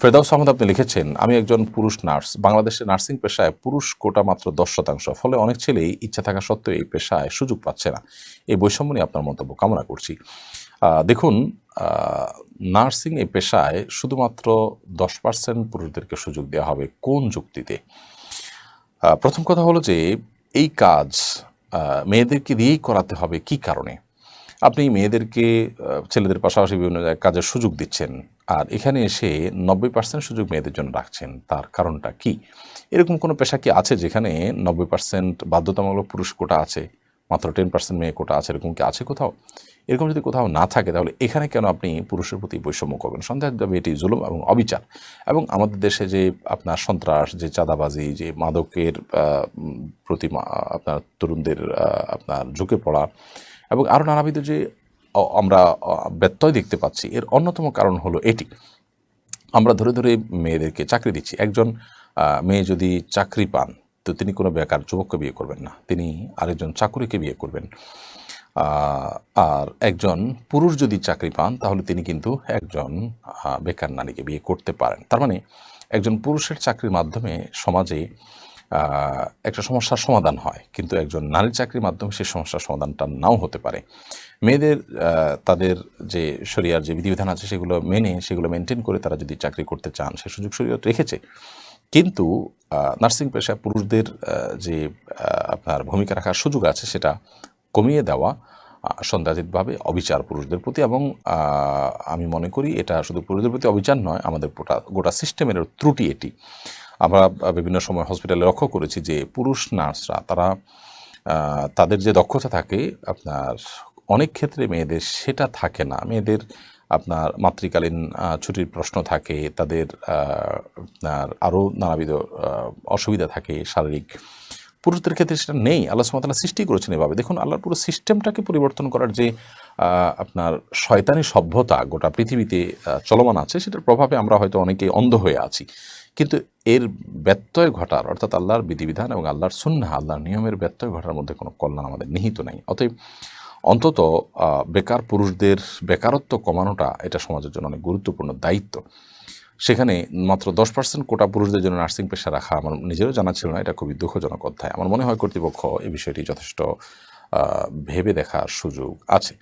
ফেরদাউস আহমদ আপনি লিখেছেন, আমি একজন পুরুষ নার্স। বাংলাদেশে নার্সিং পেশায় পুরুষ কোটা মাত্র দশ শতাংশ। ফলে অনেক ছেলেই ইচ্ছা থাকা সত্ত্বেও এই পেশায় সুযোগ পাচ্ছে না। এই বৈষম্য নিয়ে আপনার মন্তব্য কামনা করছি। দেখুন নার্সিং এই পেশায় শুধুমাত্র দশ পার্সেন্ট পুরুষদেরকে সুযোগ দেওয়া হবে কোন যুক্তিতে? প্রথম কথা হলো যে এই কাজ মেয়েদেরকে দিয়েই করাতে হবে কি কারণে? আপনি মেয়েদেরকে ছেলেদের পাশাপাশি বিভিন্ন কাজের সুযোগ দিচ্ছেন। আর এখানে এসে নব্বই পার্সেন্ট সুযোগ মেয়েদের জন্য রাখছেন। তার কারণটা কি? এরকম কোনো পেশা কি আছে যেখানে নব্বই পার্সেন্ট বাধ্যতামূলক পুরুষ কোটা আছে, মাত্র টেন পার্সেন্ট মেয়ে কোটা আছে? এরকম কি আছে কোথাও? এরকম যদি কোথাও না থাকে, তাহলে এখানে কেন আপনি পুরুষের প্রতি বৈষম্য করবেন? সন্দেহ যাবে এটি জুলুম এবং অবিচার। এবং আমাদের দেশে যে আপনার সন্ত্রাস, যে চাঁদাবাজি, যে মাদকের প্রতি আপনার তরুণদের আপনার ঝুঁকে পড়া এবং আরও নানাবিধ যে আমরা ব্যত্যয় দেখতে পাচ্ছি, এর অন্যতম কারণ হলো এটি। আমরা ধরে ধরে মেয়েদেরকে চাকরি দিচ্ছি। একজন মেয়ে যদি চাকরি পান, তো তিনি কোনো বেকার যুবককে বিয়ে করবেন না। তিনি আরেকজন চাকুরিকে বিয়ে করবেন। আর একজন পুরুষ যদি চাকরি পান, তাহলে তিনি কিন্তু একজন বেকার নারীকে বিয়ে করতে পারেন। তার মানে একজন পুরুষের চাকরির মাধ্যমে সমাজে একটা সমস্যার সমাধান হয়। কিন্তু একজন নারী চাকরির মাধ্যমে সেই সমস্যার সমাধানটা নাও হতে পারে। মেয়েদের তাদের যে শরিয়ার যে বিধিবিধান আছে সেগুলো মেনে, সেগুলো মেনটেন করে তারা যদি চাকরি করতে চান, সে সুযোগ শরীয়ত রেখেছে। কিন্তু নার্সিং পেশায় পুরুষদের যে আপনার ভূমিকা রাখার সুযোগ আছে সেটা কমিয়ে দেওয়া সন্দেহাতীতভাবে অবিচার পুরুষদের প্রতি এবং আমি মনে করি এটা শুধু পুরুষদের প্রতি অবিচার নয়, আমাদের গোটা সিস্টেমের ত্রুটি এটি। আমরা বিভিন্ন সময় হসপিটালে লক্ষ্য করেছি যে পুরুষ নার্সরা, তারা তাদের যে দক্ষতা থাকে আপনার অনেক ক্ষেত্রে মেয়েদের সেটা থাকে না। মেয়েদের আপনার মাতৃকালীন ছুটির প্রশ্ন থাকে, তাদের আপনার আরও নানাবিধ অসুবিধা থাকে শারীরিক। পুরুষদের ক্ষেত্রে সেটা নেই। আল্লাহ সুমতাল্লাহ সৃষ্টি করেছেন এভাবে। দেখুন, আল্লাহর পুরো সিস্টেমটাকে পরিবর্তন করার যে আপনার শয়তানি সভ্যতা গোটা পৃথিবীতে চলমান আছে, সেটার প্রভাবে আমরা হয়তো অনেকেই অন্ধ হয়ে আছি। কিন্তু এর ব্যত্যয় ঘটার, অর্থাৎ আল্লাহর বিধিবিধান এবং আল্লাহর সুন্না আল্লাহর নিয়মের ব্যত্যয় ঘটার মধ্যে কোনো কল্যাণ আমাদের নিহিত নাই। অতএব অন্তত বেকার পুরুষদের বেকারত্ব কমানোটা এটা সমাজের জন্য অনেক গুরুত্বপূর্ণ দায়িত্ব। সেখানে মাত্র দশ পার্সেন্ট কোটা পুরুষদের জন্য নার্সিং পেশা রাখা আমার নিজেরও জানা ছিল না, এটা খুবই দুঃখজনক অধ্যায়। আমার মনে হয় কর্তৃপক্ষ এই বিষয়টি যথেষ্ট ভেবে দেখার সুযোগ আছে।